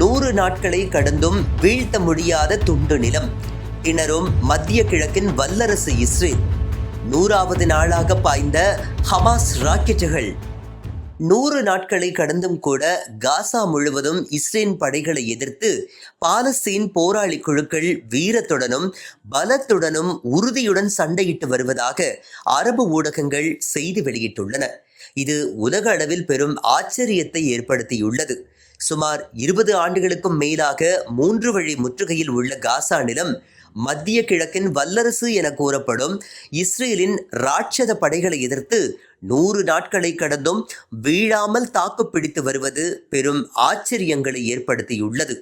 நூறு நாட்களை கடந்தும் வீழ்த்த முடியாத துண்டு நிலம். இணரும் மத்திய கிழக்கின் வல்லரசு இஸ்ரேல். நூறாவது நாளாக பாய்ந்த ஹமாஸ் ராக்கெட்டுகள். நூறு நாட்களை கடந்தும் கூட காசா முழுவதும் இஸ்ரேல் படைகளை எதிர்த்து பாலஸ்தீன் போராளி குழுக்கள் வீரத்துடனும் பலத்துடனும் உறுதியுடன் சண்டையிட்டு வருவதாக அரபு ஊடகங்கள் செய்தி வெளியிட்டுள்ளன. இது உலக அளவில் பெரும் ஆச்சரியத்தை ஏற்படுத்தியுள்ளது. சுமார் இருபது ஆண்டுகளுக்கும் மேலாக மூன்று வழி முற்றுகையில் உள்ள காசா நிலம் மத்திய கிழக்கின் வல்லரசு என கூறப்படும் இஸ்ரேலின் ராட்சத படைகளை எதிர்த்து நூறு நாட்களை கடந்தும் வீழாமல் தாக்குப்பிடித்து வருவது பெரும் ஆச்சரியங்களை ஏற்படுத்தியுள்ளது.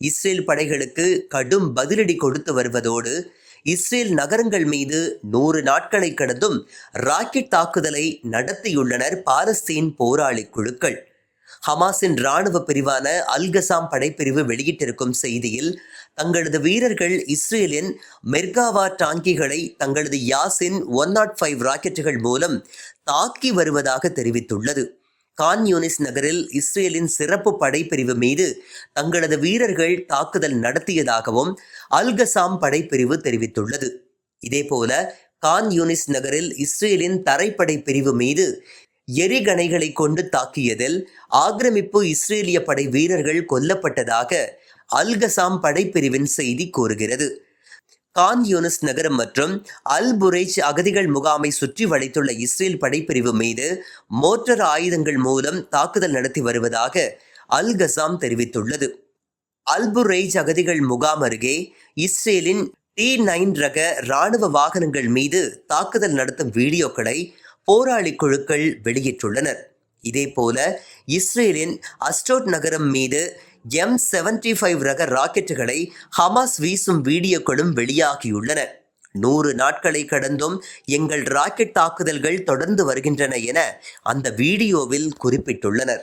இஸ்ரேல் படைகளுக்கு கடும் பதிலடி கொடுத்து வருவதோடு இஸ்ரேல் நகரங்கள் மீது நூறு நாட்களை கடந்தும் ராக்கெட் தாக்குதலை நடத்தியுள்ளனர் பாலஸ்தீன் போராளி குழுக்கள். ஹமாஸின் இராணுவ பிரிவான அல்கசாம் படைப்பிரிவு வெளியிட்டிருக்கும் செய்தியில் தங்களது வீரர்கள் இஸ்ரேலின் மெர்காவா டாங்கிகளை தங்களது யாசின் ஒன் நாட் ஃபைவ் ராக்கெட்டுகள் மூலம் தாக்கி வருவதாக தெரிவித்துள்ளது. கான் யூனிஸ் நகரில் இஸ்ரேலின் சிறப்பு படைப்பிரிவு மீது தங்களது வீரர்கள் தாக்குதல் நடத்தியதாகவும் அல்கசாம் படைப்பிரிவு தெரிவித்துள்ளது. இதேபோல கான் யூனிஸ் நகரில் இஸ்ரேலின் தரைப்படை பிரிவு மீது எரிகணைகளை கொண்டு தாக்கியதில் ஆக்கிரமிப்பு இஸ்ரேலிய படை வீரர்கள் கொல்லப்பட்டதாக அல்கசாம் படைப்பிரிவின் செய்தி கூறுகிறது. கான் யூனிஸ் நகரம் மற்றும் அல் புரேஜ் அகதிகள் முகாமை சுற்றி வளைத்துள்ள இஸ்ரேல் படைப்பிரிவு மீது மோட்டார் ஆயுதங்கள் மூலம் தாக்குதல் நடத்தி வருவதாக அல் கசாம் தெரிவித்துள்ளது அல்புரேஜ் அகதிகள் முகாம் அருகே இஸ்ரேலின் டி நைன் ரக இராணுவ வாகனங்கள் மீது தாக்குதல் நடத்தும் வீடியோக்களை போராளி குழுக்கள் வெளியிட்டுள்ளனர் இதேபோல இஸ்ரேலின் அஸ்டோட் நகரம் மீது எம் செவன்டி ஃபைவ் ரக ராக்கெட்டுகளை ஹமாஸ் வீசும் வீடியோக்களும் வெளியாகியுள்ளன. நூறு நாட்களை கடந்தும் எங்கள் ராக்கெட் தாக்குதல்கள் தொடர்ந்து வருகின்றன என அந்த வீடியோவில் குறிப்பிட்டுள்ளனர்.